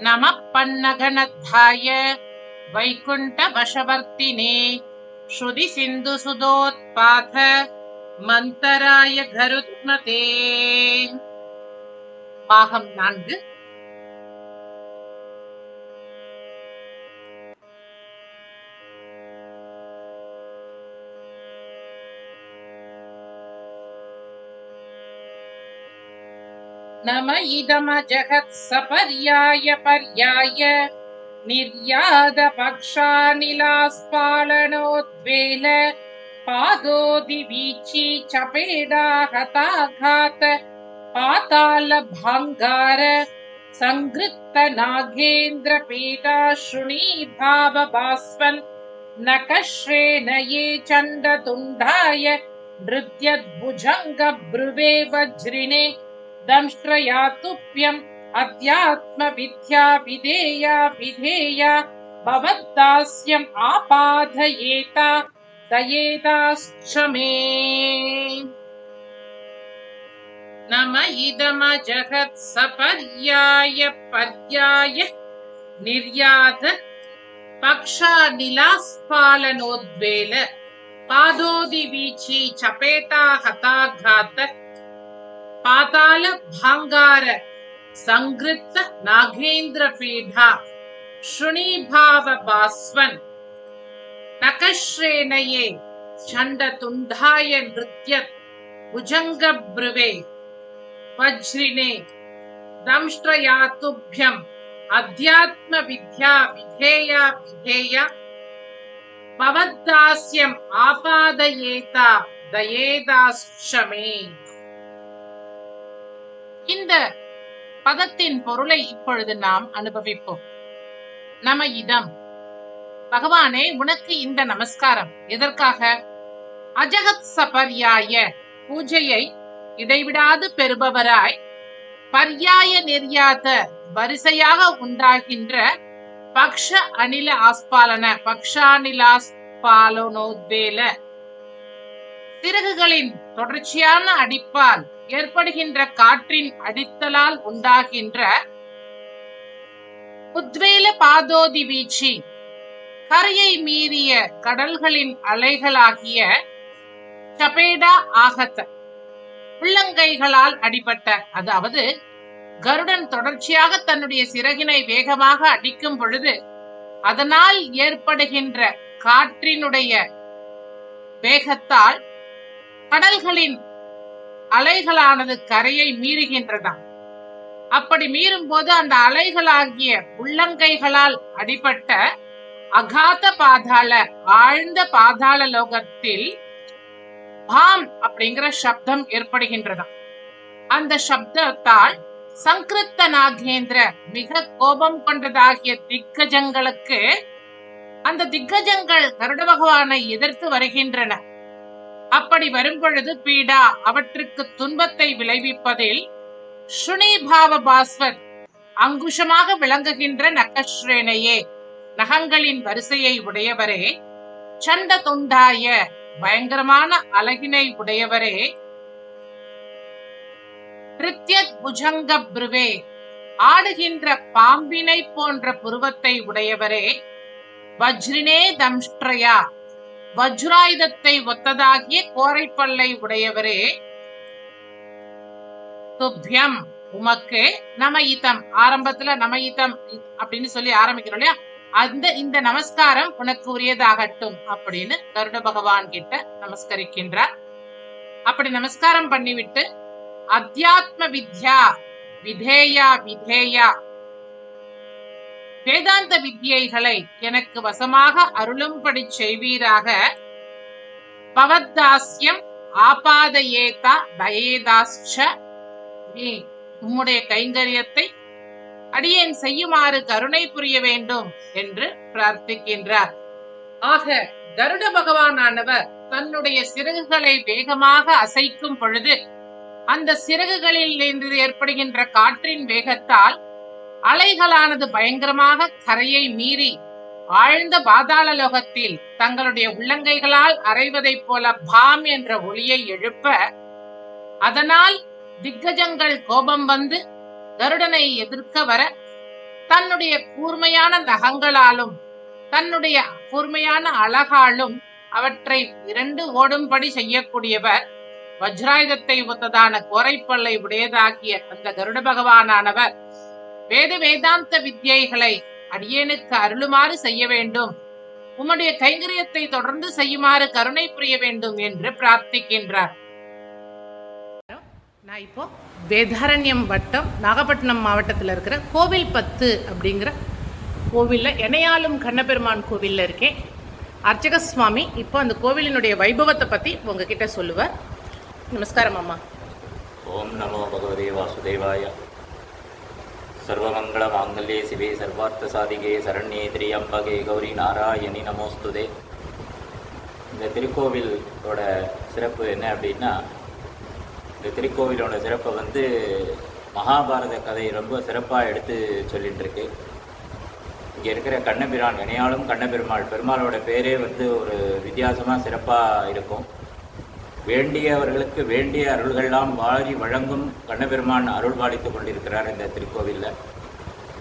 नमः पन्नगनद्धाय वैकुण्ठवशवर्तिने श्रुतिसिन्धुसुधोत्पाथ மந்தராய கருத்மதே பாகம் நான்கு नम इदम जगत् सपर्याय पर्याय निर्यादपक्षानिलास्पालनोद्वेल पागोदिवीची चपेडाहताघात पातालभाङ्गार संवृत्त नागेन्द्रपीडाश्रुणि धाव बास्वन् नकश्रे नये चन्ददुन्धाय दंष्ट्रया तुभ्यम् अध्यात्मविद्या विधेया विधेया भवद्दास्यम् आपादयेता दयेताश्च मे नम इदमजगत् सपर्याय पर्याय निर्यात पक्षानिलास्फालनोद्वेल पादोदिवीची चपेटा हताघात पाताल भाङ्गार सङ्गृत्त नागेन्द्रपीठा शृणीभाव भास्वन् नकश्रेणये चण्डतुण्डाय नृत्य भुजङ्गब्रुवे। वज्रिणे दंष्ट्रयातुभ्यम् अध्यात्मविद्या विधेया विधेया भवद्दास्यम् आपादयेता दयेदाश्च मे இந்த பதத்தின் பொருளை இப்பொழுது நாம் அனுபவிப்போம். நம இதம். பகவானே உனக்கு இந்த நமஸ்காரம். எதற்காக? அஜகத் சபர்யாய பூஜையை இடைவிடாது பெறுபவராய் பர்யாய நெறியாத வரிசையாக உண்டாகின்ற பக்ஷ அனில ஆஸ்பாலன பக்ஷானிலாஸ்பாலனோத்வேல சிறகுகளின் தொடர்ச்சியான அடிப்பால் ஏற்படுகின்ற காற்றின் அடித்தலால் உண்டாகின்ற உத்வேல பாதோதி வீச்சி கரையை மீறிய கடல்களின் அலைகளாகிய சபேடா ஆகத்த உள்ளங்கைகளால் அடிபட்ட அதாவது கருடன் தொடர்ச்சியாக தன்னுடைய சிறகினை வேகமாக அடிக்கும் பொழுது அதனால் ஏற்படுகின்ற காற்றினுடைய வேகத்தால் கடல்களின் அலைகளானது கரையை மீறுகின்றதாம். அப்படி மீறும் போது அந்த அலைகளாகிய உள்ளங்கைகளால் அடிபட்ட அகாத பாதாள ஆழ்ந்த பாதாள லோகத்தில் பாம் அப்படிங்கிற சப்தம் ஏற்படுகின்றதாம். அந்த சப்தத்தால் சங்கிருத்த நாகேந்திர மிக கோபம் கொண்டதாகிய திக்கஜங்களுக்கு அந்த திக்கஜங்கள் கருட பகவானை எதிர்த்து வருகின்றன. அப்படி வரும் பொழுது பீடா அவற்றுக்கு துன்பத்தை விளைவிப்பதில் சுனிபாவ பாஸ்வத் அங்குஷமாக விளங்குகின்ற நக்கஸ்ரேனையே நகங்களின் வரிசையை உடையவரே சண்ட துண்டாய பயங்கரமான அழகினை உடையவரே. ரித்யத் புஜங்க புருவே ஆடுகின்ற பாம்பினை போன்ற புருவத்தை உடையவரே. வஜ்ரினே தம்ஷ்ட்ரயா வஜ்ராயுதத்தை ஒத்ததாகிய கோரைப்பல்லை உடையவரே துப்யம் உமக்கு நமயிதம் ஆரம்பத்துல நமயிதம் அப்படின்னு சொல்லி ஆரம்பிக்கிறோம் இல்லையா? அந்த இந்த நமஸ்காரம் உனக்கு உரியதாகட்டும் அப்படின்னு கருட பகவான் கிட்ட நமஸ்கரிக்கின்றார். அப்படி நமஸ்காரம் பண்ணிவிட்டு அத்தியாத்ம வித்யா விதேயா விதேயா வேதாந்த வித்யைகளை எனக்கு வசமாக அருளும்படி செய்வீராக. பவத்தாஸ்யம் ஆபாதயேதா தயேதாஸ்ச நீ உம்முடைய கைங்கரியத்தை அடியேன் செய்யுமாறு கருணை புரிய வேண்டும் என்று பிரார்த்திக்கின்றார். ஆக கருட பகவானானவர் தன்னுடைய சிறகுகளை வேகமாக அசைக்கும் பொழுது அந்த சிறகுகளில் இருந்து ஏற்படுகின்ற காற்றின் வேகத்தால் அலைகளானது பயங்கரமாக கரையை மீறி ஆழ்ந்த பாதாள லோகத்தில் தங்களுடைய உள்ளங்கைகளால் அரைவதைப் போல பாம் என்ற ஒளியை எழுப்ப அதனால் திக்கஜங்கள் கோபம் வந்து கருடனை எதிர்க்க வர தன்னுடைய கூர்மையான நகங்களாலும் தன்னுடைய கூர்மையான அழகாலும் அவற்றை இரண்டு ஓடும்படி செய்யக்கூடியவர் வஜ்ராயுதத்தை ஒத்ததான கோரைப்பல்லை உடையதாகிய அந்த கருட பகவானானவர். வேத வேதாந்த வித்யைகளை அடியேனுக்கு அருளுமாறு செய்ய வேண்டும். உம்முடைய கைங்கரியத்தை தொடர்ந்து செய்யுமாறு கருணை புரிய வேண்டும் என்று பிரார்த்திக்கின்றார். நான் இப்போ வேதாரண்யம் வட்டம் நாகப்பட்டினம் மாவட்டத்தில் இருக்கிற கோவில் பத்து அப்படிங்கிற கோவிலில் எனையாளும் கண்ணபெருமான் கோவிலில் இருக்கேன். அர்ச்சக சுவாமி இப்போ அந்த கோவிலினுடைய வைபவத்தை பற்றி உங்ககிட்ட சொல்லுவார். நமஸ்காரம் அம்மா. ஓம் நமோ பகவதே வாசுதேவாய. சர்வமங்களமாங்கல்யே சிவே சர்வார்த்த சாதிகே சரண்யே திரியம்பகே கௌரி நாராயணி நமோஸ்துதே இந்த திருக்கோவிலோட சிறப்பு என்ன அப்படின்னா இந்த திருக்கோவிலோட சிறப்பை வந்து மகாபாரத கதை ரொம்ப சிறப்பாக எடுத்து சொல்லிட்டு இருக்கு இங்கே இருக்கிற கண்ணபிரான் இணையாலும் கண்ணபெருமாள் பெருமாளோட பேரே வந்து ஒரு வித்தியாசமாக சிறப்பாக இருக்கும். வேண்டியவர்களுக்கு வேண்டிய அருள்கள்லாம் வாரி வழங்கும் கண்ணபெருமான் அருள் பாலித்து கொண்டிருக்கிறார் இந்த திருக்கோவிலில்.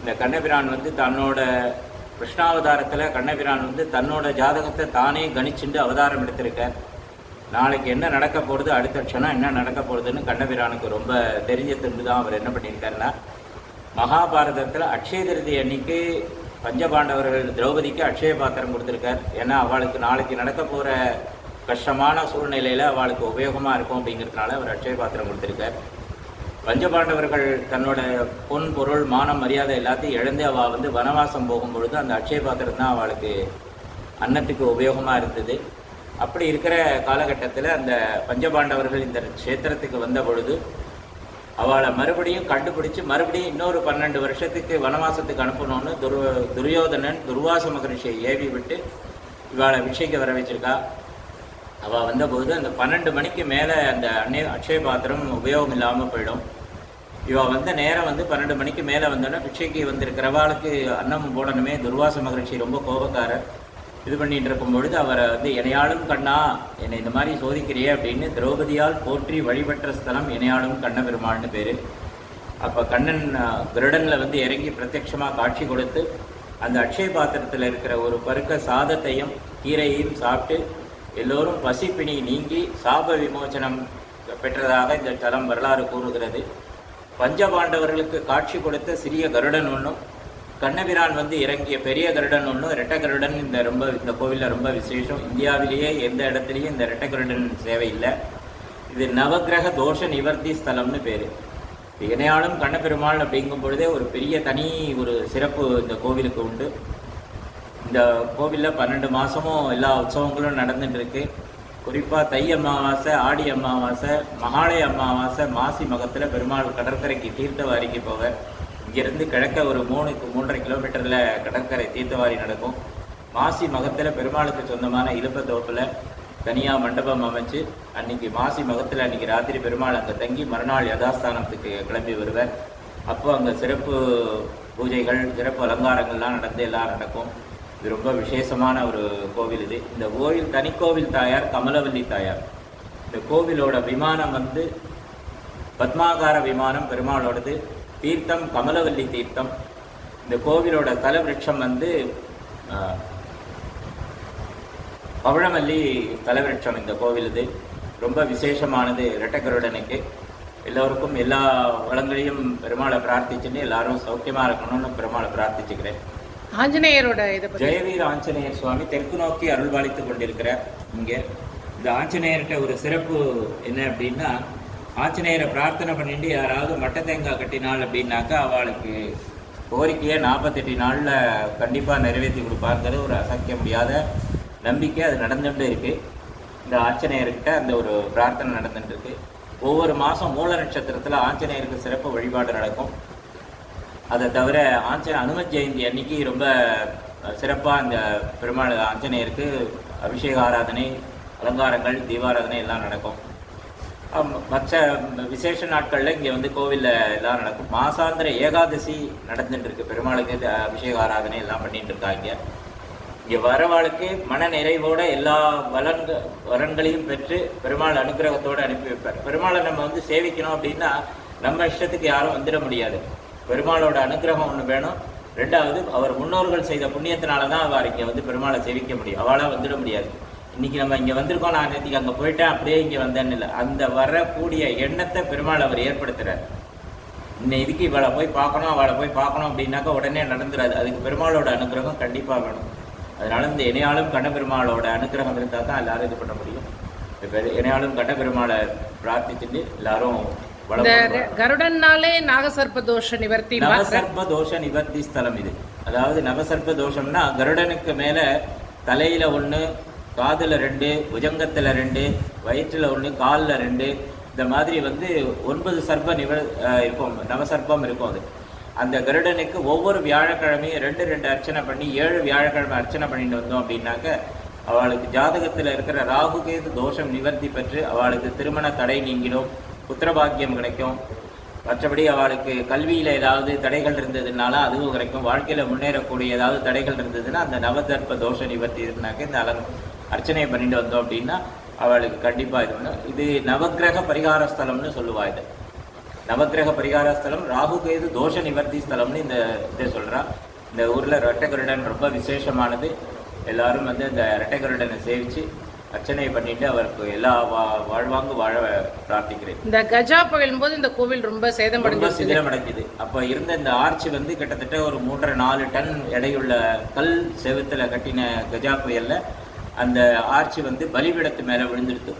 இந்த கண்ணபிரான் வந்து தன்னோட கிருஷ்ணாவதாரத்தில் கண்ணபிரான் வந்து தன்னோட ஜாதகத்தை தானே கணிச்சுண்டு அவதாரம் எடுத்திருக்கார். நாளைக்கு என்ன நடக்க போகிறது அடுத்த க்ஷணம் என்ன நடக்க போகிறதுன்னு கண்ணபிரானுக்கு ரொம்ப தெரிஞ்ச துண்டு தான் அவர் என்ன பண்ணியிருக்காருன்னா மகாபாரதத்தில் அக்ஷய திருதி அன்னைக்கு பஞ்சபாண்டவர்கள் திரௌபதிக்கு அக்ஷய பாத்திரம் கொடுத்துருக்கார். ஏன்னா அவளுக்கு நாளைக்கு நடக்க போகிற கஷ்டமான சூழ்நிலையில் அவளுக்கு உபயோகமாக இருக்கும் அப்படிங்கிறதுனால அவர் அட்சய பாத்திரம் கொடுத்துருக்கார். பஞ்சபாண்டவர்கள் தன்னோட பொன் பொருள் மானம் மரியாதை எல்லாத்தையும் இழந்து அவள் வந்து வனவாசம் போகும் பொழுது அந்த அட்சய பாத்திரம் தான் அவளுக்கு அன்னத்துக்கு உபயோகமாக இருந்தது. அப்படி இருக்கிற காலகட்டத்தில் அந்த பஞ்சபாண்டவர்கள் இந்த க்ஷேத்திரத்துக்கு வந்த பொழுது அவளை மறுபடியும் கண்டுபிடிச்சு மறுபடியும் இன்னொரு பன்னெண்டு வருஷத்துக்கு வனவாசத்துக்கு அனுப்பணும்னு துரு துரியோதனன் துர்வாச மகரிஷியை ஏவி விட்டு இவளை விஷயக்க வர வச்சிருக்கா. அவள் வந்தபோது அந்த பன்னெண்டு மணிக்கு மேலே அந்த அன்னை அக்ஷய பாத்திரம் உபயோகம் இல்லாமல் போயிடும். இவ வந்த நேரம் வந்து பன்னெண்டு மணிக்கு மேலே வந்தோன்னா பிச்சைக்கு வந்திருக்கிறவாளுக்கு அன்னம் போடணுமே துர்வாச மகிழ்ச்சி ரொம்ப கோபக்காரர். இது பண்ணிட்டு இருக்கும் பொழுது அவரை வந்து என்னையாளும் கண்ணா என்னை இந்த மாதிரி சோதிக்கிறியே அப்படின்னு திரௌபதியால் போற்றி வழிபட்ட ஸ்தலம் என்னையாளும் கண்ண பெருமாள்னு பேர். அப்போ கண்ணன் அஹ், வந்து இறங்கி பிரத்யட்சமாக காட்சி கொடுத்து அந்த அக்ஷய பாத்திரத்தில் இருக்கிற ஒரு பருக்க சாதத்தையும் கீரையையும் சாப்பிட்டு எல்லோரும் பசிப்பிணி நீங்கி சாப விமோச்சனம் பெற்றதாக இந்த தலம் வரலாறு கூறுகிறது. பஞ்சபாண்டவர்களுக்கு காட்சி கொடுத்த சிறிய கருடன் ஒன்றும் கண்ணபிரான் வந்து இறங்கிய பெரிய கருடன் ஒன்றும் ரெட்ட கருடன் இந்த ரொம்ப இந்த கோவிலில் ரொம்ப விசேஷம். இந்தியாவிலேயே எந்த இடத்துலையும் இந்த ரெட்ட கருடன் சேவை இல்லை. இது நவக்கிரக தோஷ நிவர்த்தி ஸ்தலம்னு பேர். இணையாலும் கண்ணபெருமாள் அப்படிங்கும் பொழுதே ஒரு பெரிய தனி ஒரு சிறப்பு இந்த கோவிலுக்கு உண்டு. இந்த கோவிலில் பன்னெண்டு மாதமும் எல்லா உற்சவங்களும் நடந்துட்டு இருக்கு குறிப்பாக தை அமாவாசை ஆடி அமாவாசை மகாலய அமாவாசை மாசி மகத்தில் பெருமாள் கடற்கரைக்கு தீர்த்தவாரிக்கு போக. இங்கேருந்து கிழக்க ஒரு மூணுக்கு மூன்றரை கிலோமீட்டரில் கடற்கரை தீர்த்தவாரி நடக்கும். மாசி மகத்தில் பெருமாளுக்கு சொந்தமான இலுப்பத்தோப்பில் தனியாக மண்டபம் அமைச்சு அன்னைக்கு மாசி மகத்தில் அன்னைக்கு ராத்திரி பெருமாள் அங்கே தங்கி மறுநாள் யதாஸ்தானத்துக்கு கிளம்பி வருவார். அப்போ அங்கே சிறப்பு பூஜைகள் சிறப்பு அலங்காரங்கள்லாம் நடந்து எல்லாம் நடக்கும். இது ரொம்ப விசேஷமான ஒரு கோவில் இது. இந்த கோவில் தனிக்கோவில் தாயார் கமலவல்லி தாயார். இந்த கோவிலோட விமானம் வந்து பத்மாகார விமானம் பெருமாளோடது. தீர்த்தம் கமலவல்லி தீர்த்தம். இந்த கோவிலோட தலவிருட்சம் வந்து பவழமல்லி தலவிருட்சம் இந்த கோவில் இது. ரொம்ப விசேஷமானது இரட்டகருடனுக்கு. எல்லோருக்கும் எல்லா வளங்களையும் பெருமாளை பிரார்த்திச்சுன்னு எல்லாரும் சௌக்கியமாக இருக்கணும்னு பெருமாளை பிரார்த்திச்சுக்கிறேன். ஆஞ்சநேயரோட இதை பற்றி ஜெயவீர ஆஞ்சநேயர் சுவாமி தெற்கு நோக்கி அருள்பாலித்துக் கொண்டிருக்கிறார். இங்கே இந்த ஆஞ்சநேயர்கிட்ட ஒரு சிறப்பு என்ன அப்படின்னா ஆஞ்சநேயரை பிரார்த்தனை பண்ணிட்டு யாராவது மட்டை தேங்காய் கட்டினாள் அப்படின்னாக்கா அவளுக்கு கோரிக்கையை நாற்பத்தெட்டு நாளில் கண்டிப்பாக நிறைவேற்றி கொடுப்பாருங்கிறது ஒரு அசைக்க முடியாத நம்பிக்கை. அது நடந்துட்டு இருக்கு. இந்த ஆஞ்சநேயர்கிட்ட அந்த ஒரு பிரார்த்தனை நடந்துட்டு இருக்கு. ஒவ்வொரு மாதம் மூல நட்சத்திரத்தில் ஆஞ்சநேயருக்கு சிறப்பு வழிபாடு நடக்கும். அதை தவிர ஆஞ்ச அனுமத் ஜெயந்தி அன்னைக்கு ரொம்ப சிறப்பாக இந்த பெருமாள் ஆஞ்சநேயருக்கு அபிஷேக ஆராதனை அலங்காரங்கள் தீபாராதனை எல்லாம் நடக்கும். மற்ற விசேஷ நாட்களில் இங்கே வந்து கோவிலில் எல்லாம் நடக்கும். மாசாந்திர ஏகாதசி நடந்துட்டு இருக்கு பெருமாளுக்கு அபிஷேக ஆராதனை எல்லாம் பண்ணிட்டு இருக்காங்க இங்கே வரவாளுக்கு மன நிறைவோட எல்லா வளன்க வரன்களையும் பெற்று பெருமாள் அனுக்கிரகத்தோடு அனுப்பி வைப்பார். பெருமாளை நம்ம வந்து சேவிக்கணும் அப்படின்னா நம்ம இஷ்டத்துக்கு யாரும் வந்துட முடியாது. பெருமாளோட அனுக்கிரகம் ஒன்று வேணும். ரெண்டாவது அவர் முன்னோர்கள் செய்த புண்ணியத்தினால தான் அவர் இங்கே வந்து பெருமாளை சேவிக்க முடியும். அவளாக வந்துட முடியாது. இன்னைக்கு நம்ம இங்கே வந்திருக்கோம் நான் நேற்றுக்கு அங்கே போயிட்டேன் அப்படியே இங்கே வந்தேன்னு இல்லை. அந்த வரக்கூடிய எண்ணத்தை பெருமாள் அவர் ஏற்படுத்துறார். இன்னும் இதுக்கு இவளை போய் பார்க்கணும் அவளை போய் பார்க்கணும் அப்படின்னாக்கா உடனே நடந்துராது. அதுக்கு பெருமாளோட அனுகிரகம் கண்டிப்பாக வேணும். அதனால இந்த இணையாலும் கண்ணபெருமாளோட அனுகிரகம் இருந்தால் தான் எல்லாரும் இது பண்ண முடியும். இப்போ இணையாலும் கண்ணபெருமாளை பிரார்த்திச்சுட்டு எல்லாரும் இந்த. கருடன்னாலே நாகசர்ப்ப தோஷ நிவர்த்தி நவசர்ப்ப தோஷ நிவர்த்தி ஸ்தலம் இது. அதாவது நவசர்ப்ப தோஷம்னா கருடனுக்கு மேல தலையில ஒண்ணு காதுல ரெண்டு புஜங்கத்துல ரெண்டு வயிற்றுல ஒண்ணு கால்ல ரெண்டு. இந்த மாதிரி வந்து ஒன்பது சர்ப்ப நிவ இருக்கும். நவசர்ப்பம் இருக்கும் அது. அந்த கருடனுக்கு ஒவ்வொரு வியாழக்கிழமையும் ரெண்டு ரெண்டு அர்ச்சனை பண்ணி ஏழு வியாழக்கிழமை அர்ச்சனை பண்ணிட்டு வந்தோம் அப்படின்னாக்க அவளுக்கு ஜாதகத்துல இருக்கிற ராகு கேது தோஷம் நிவர்த்தி பெற்று அவளுக்கு திருமண தடை நீங்கிடும். புத்திரபாக்கியம் கிடைக்கும். மற்றபடி அவளுக்கு கல்வியில் ஏதாவது தடைகள் இருந்ததுனால அதுவும் கிடைக்கும். வாழ்க்கையில் முன்னேறக்கூடிய ஏதாவது தடைகள் இருந்ததுன்னா அந்த நவதர்ப்ப தோஷ நிவர்த்தி இருந்தாக்க இந்த அலங் அர்ச்சனையை பண்ணிட்டு வந்தோம் அப்படின்னா அவளுக்கு கண்டிப்பாக இது பண்ணும். இது நவக்கிரக பரிகார ஸ்தலம்னு சொல்லுவா இது. நவக்கிரக பரிகார ஸ்தலம் ராகு கேது தோஷ நிவர்த்தி ஸ்தலம்னு இந்த இதை சொல்கிறான் இந்த ஊரில் ரெட்டகருடன் ரொம்ப விசேஷமானது. எல்லாரும் வந்து இந்த ரெட்டகருடனை சேவிச்சு அர்ச்சனை பண்ணிட்டு அவருக்கு எல்லா வா வாழ்வாங்கு வாழ பிரார்த்திக்கிறேன். இந்த கஜா புயலும் போது இந்த கோவில் ரொம்ப சேதமடைஞ்சு சிதிலமடைஞ்சுது அப்ப இருந்த இந்த ஆர்ச் வந்து கிட்டத்தட்ட ஒரு மூன்றரை நாலு டன் எடையுள்ள கல் செவுத்துல கட்டின கஜா புயல்ல அந்த ஆர்ச் வந்து பலிபீடத்து மேல விழுந்துடுது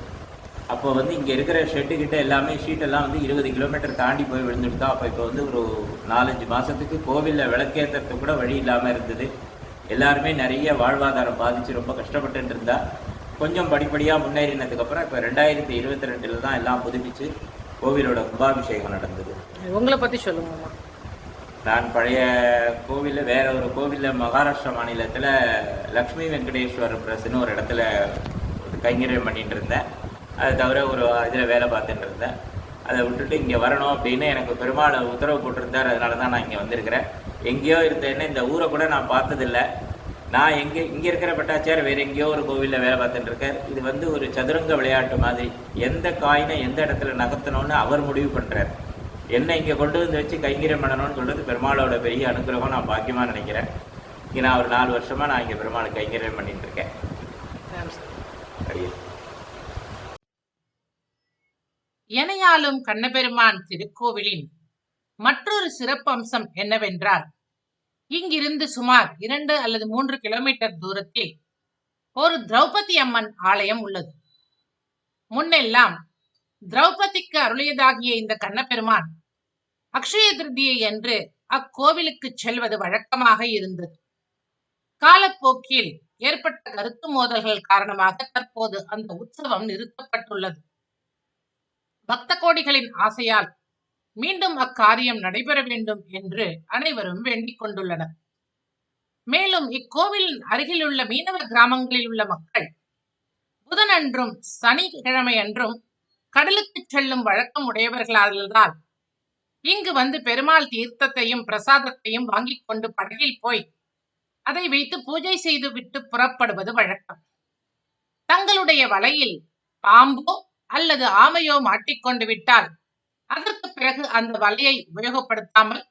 அப்போ வந்து இங்க இருக்கிற ஷெட்டு கிட்ட எல்லாமே ஷீட் எல்லாம் வந்து இருபது கிலோமீட்டர் தாண்டி போய் விழுந்துடுதா அப்போ இப்போ வந்து ஒரு நாலஞ்சு மாசத்துக்கு கோவில்ல விளக்கேற்றுறதுக்கு கூட வழி இல்லாம இருந்தது. எல்லாருமே நிறைய வாழ்வாதாரம் பாதிச்சு ரொம்ப கஷ்டப்பட்டு இருந்தா. கொஞ்சம் படிப்படியா முன்னேறினதுக்கு அப்புறம் இப்போ ரெண்டாயிரத்தி இருபத்தி ரெண்டுல தான் எல்லாம் புதுப்பிச்சு கோவிலோட கும்பாபிஷேகம் நடந்தது. உங்களை பத்தி சொல்லுங்கம்மா நான் பழைய கோவிலில் வேற ஒரு கோவிலில் மகாராஷ்டிரா மாநிலத்தில் லக்ஷ்மி வெங்கடேஸ்வர பிரஸ்னு ஒரு இடத்துல கைங்கரியம் பண்ணிட்டு இருந்தேன். அது தவிர ஒரு இதில் வேலை பார்த்துட்டு இருந்தேன். அதை விட்டுட்டு இங்கே வரணும் அப்படின்னு எனக்கு பெருமாள் உத்தரவு போட்டிருந்தார். அதனால தான் நான் இங்கே வந்திருக்கிறேன். எங்கேயோ இருந்தேன்னு இந்த ஊரை கூட நான் பார்த்ததில்ல. நான் எங்கே இங்கே இருக்கிற பட்டாச்சார் வேற எங்கேயோ ஒரு கோவிலில் வேலை பார்த்துட்டு இருக்கார் இது வந்து ஒரு சதுரங்க விளையாட்டு மாதிரி. எந்த காயினை எந்த இடத்துல நகர்த்தணும்னு அவர் முடிவு பண்ணுறார் என்னை இங்கே கொண்டு வந்து வச்சு கைங்கரியம் பண்ணணும்னு சொல்றது பெருமாளோட பெரிய அனுகிரகம் நான் பாக்கியமா நினைக்கிறேன். இங்கே நான் ஒரு நாலு வருஷமா நான் இங்கே பெருமாளுக்கு கைங்கரியம் பண்ணிட்டு இருக்கேன் சரி எனையாளும் கண்ணபெருமான் திருக்கோவிலின் மற்றொரு சிறப்பம்சம் என்னவென்றால் இங்கிருந்து சுமார் இரண்டு அல்லது மூன்று கிலோமீட்டர் தூரத்தில் ஒரு திரௌபதி அம்மன் ஆலயம் உள்ளது. முன்னெல்லாம் திரௌபதிக்கு அருளியதாகிய இந்த கண்ணபெருமான் அக்ஷய திருதியை என்று அக்கோவிலுக்கு செல்வது வழக்கமாக இருந்தது. காலப்போக்கில் ஏற்பட்ட கருத்து மோதல்கள் காரணமாக தற்போது அந்த உற்சவம் நிறுத்தப்பட்டுள்ளது. பக்த கோடிகளின் ஆசையால் மீண்டும் அக்காரியம் நடைபெற வேண்டும் என்று அனைவரும் வேண்டிக் கொண்டுள்ளனர். மேலும் இக்கோவில் அருகிலுள்ள மீனவ கிராமங்களில் உள்ள மக்கள் புதனன்றும் சனிக்கிழமை அன்றும் கடலுக்கு செல்லும் வழக்கம் உடையவர்களாதலால் இங்கு வந்து பெருமாள் தீர்த்தத்தையும் பிரசாதத்தையும் வாங்கிக் கொண்டு படகில் போய் அதை வைத்து பூஜை செய்து விட்டு புறப்படுவது வழக்கம். தங்களுடைய வலையில் பாம்போ அல்லது ஆமையோ மாட்டிக்கொண்டு விட்டால் அதற்கு பிறகு அந்த வலையை உபயோகப்படுத்தாமல்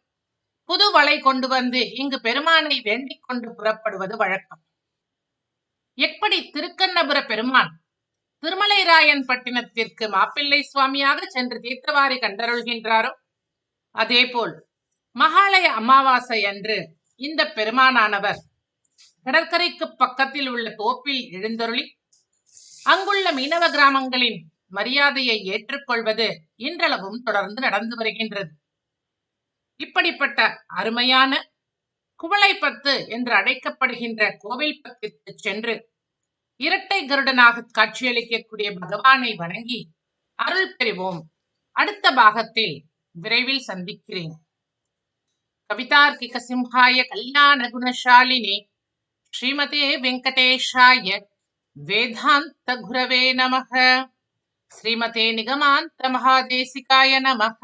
புது வலை கொண்டு வந்து இங்கு பெருமானை வேண்டிக் கொண்டு புறப்படுவது வழக்கம். எப்படி திருக்கண்ணபுர பெருமான் திருமலைராயன் பட்டினத்திற்கு மாப்பிள்ளை சுவாமியாக சென்று தீர்த்தவாரி கண்டருள்கின்றாரோ? அதேபோல் மகாலய அமாவாசை அன்று இந்த பெருமானானவர் கடற்கரைக்கு பக்கத்தில் உள்ள தோப்பில் எழுந்தருளி அங்குள்ள மீனவ கிராமங்களின் மரியாதையை ஏற்றுக்கொள்வது இன்றளவும் தொடர்ந்து நடந்து வருகின்றது. இப்படிப்பட்ட அருமையான குவளைப்பத்து என்று அழைக்கப்படுகின்ற கோவில் பத்திற்கு சென்று இரட்டை கருடனாக காட்சியளிக்கக்கூடிய பகவானை வணங்கி அருள் பெறுவோம். அடுத்த பாகத்தில் விரைவில் சந்திக்கிறேன். கவிதார்க்கிக சிம்ஹாய கல்யாண குணசாலினி ஸ்ரீமதே வெங்கடேஷாய வேதாந்த குரவே நமக. ஸ்ரீமதே நிகமாந்த மகாதேசிகாய நமக